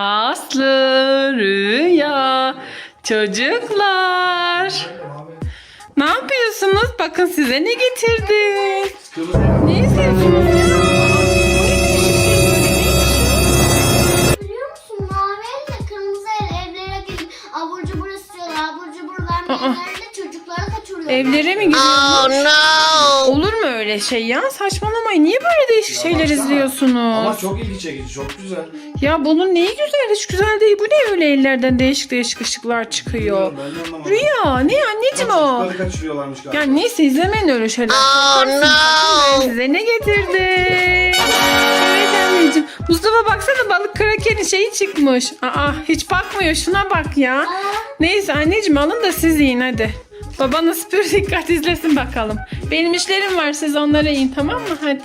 Aslı, Rüya, çocuklar. Ne yapıyorsunuz? Bakın size ne getirdim. Ne musun mavi elle kırmızı el evlere gidip abur cubur istiyorlar. Abur cubur vermeyenler Evlere mi gidiyorsunuz? Olur mu öyle şey ya? Saçmalamayın. Niye böyle değişik şeyler baksana. izliyorsunuz? Ama çok ilgi çekici, çok güzel. Ya bunun neyi güzel? Hiç güzel değil. Bu ne öyle ellerden değişik değişik ışıklar çıkıyor? Ben de anlamadım. Rüya ne anneciğim o? Çocukları kaçırıyorlarmış galiba. Ya neyse izlemeyin öyle şeyler. Bakın ben size ne getirdim. Evet anneciğim. Mustafa baksana balık krakerin şeyi çıkmış. Aa hiç bakmıyor şuna bak ya. Neyse anneciğim alın da siz yiyin hadi. Babanız pür dikkat izlesin bakalım. Benim işlerim var siz onlara yiyin tamam mı? Hadi.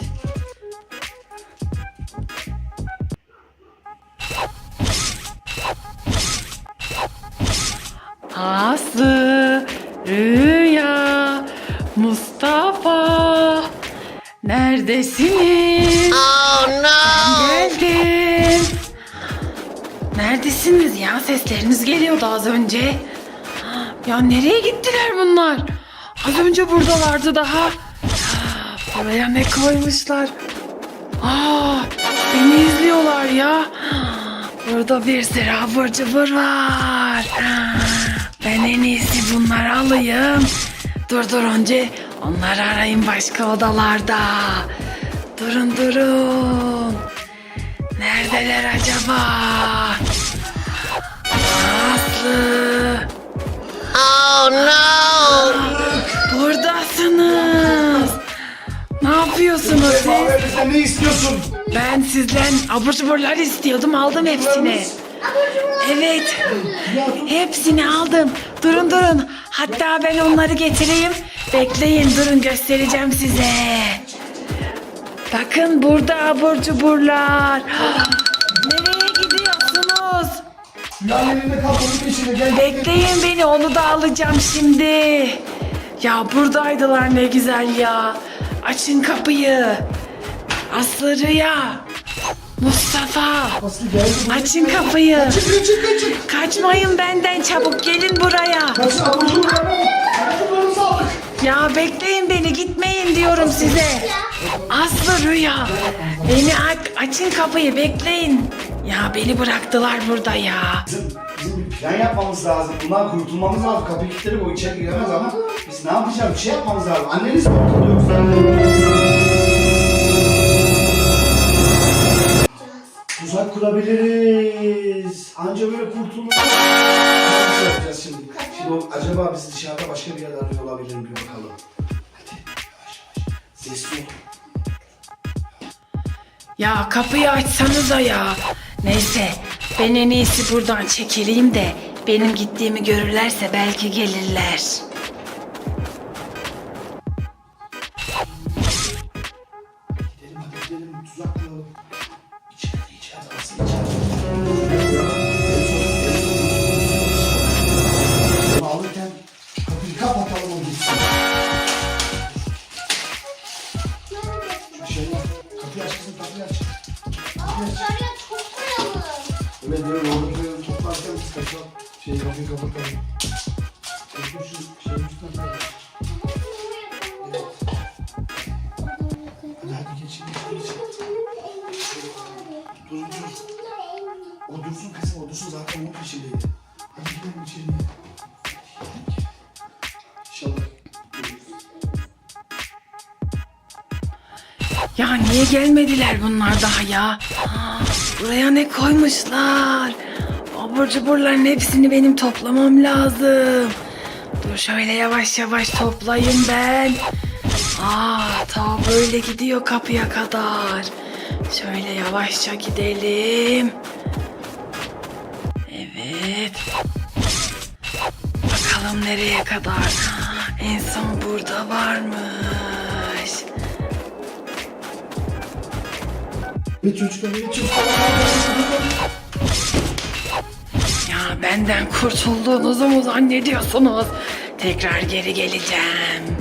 Aslı, Rüya, Mustafa. Neredesiniz? Geldim. Neredesiniz ya? Sesleriniz geliyordu az önce. Ya nereye gittiler bunlar? Az önce buradalardı daha. Buraya ne koymuşlar? Aa, beni izliyorlar ya. Burada bir sürü abur cubur var. Ben en iyisi bunları alayım. Dur dur önce onları arayın başka odalarda. Durun durun. Neredeler acaba? Aslı. Oh no. Buradasınız. Ne yapıyorsunuz siz? Sen ne istiyorsun? Ben sizden abur cuburlar istiyordum aldım hepsini. Evet. Hepsini aldım. Durun durun. Hatta ben onları getireyim. Bekleyin durun göstereceğim size. Bakın burada abur cuburlar. Nereye gidiyorsunuz? Ya elinde kalmasın peşine gel. Bekleyin beni onu da alacağım şimdi. Ya buradaydılar ne güzel ya. Açın kapıyı. Aslı Rüya. Mustafa. Aslı gel. Açın kapıyı. Çık çık kaçın. Kaçmayın benden çabuk gelin buraya. Kaçın aburcu vermeyin. Ayakkabılarınızı aldık. Ya bekleyin beni gitmeyin diyorum size. Aslı Rüya. Beni aç, açın kapıyı bekleyin. Ya beni bıraktılar burada ya. Bizim, bizim bir plan yapmamız lazım. Bundan kurtulmamız lazım. Kapıyı kilitledik o içeri giremez ama biz ne yapacağız? Bir şey yapmamız lazım. Anneniz mi ortada yoksa? Tuzak kurabiliriz. Anca böyle kurtuluruz. Nasıl yapacağız şimdi? Şimdi o, acaba bizi dışarıda başka bir yerde arıyor olabilir mi? Bir bakalım. Hadi yavaş yavaş. Sesli. Ya kapıyı açsanıza ya. Neyse ben en iyisi buradan çekileyim de benim gittiğimi görürlerse belki gelirler. Gidelim hadi gidelim. Tuzak kuralım. İçeride içeride. Asıl içeride. Bunu alırken kapıyı kapatalım o gitsin. Şey yap. Kapıyı aç kızım kapıyı aç. Çok koyalım. Evet böyle oradakileri toplarken biz kaçalım. Şey kapıyı kapatalım. Bakın şu şeyin üstüne. Evet. Hadi geçin geçin geçin. Dur dur. O dursun kızım o dursun zaten onun peşindeydi. Hadi gidelim içeriye. Ya niye gelmediler bunlar daha ya? Buraya ne koymuşlar? Abur cuburların hepsini benim toplamam lazım. Dur şöyle yavaş yavaş toplayayım ben. Aa ta böyle gidiyor kapıya kadar. Şöyle yavaşça gidelim. Evet. Bakalım nereye kadar. En son burada varmış. Ve çocuklar ve çocuklar. Ya benden kurtulduğunuzu mu zannediyorsunuz? Tekrar geri geleceğim.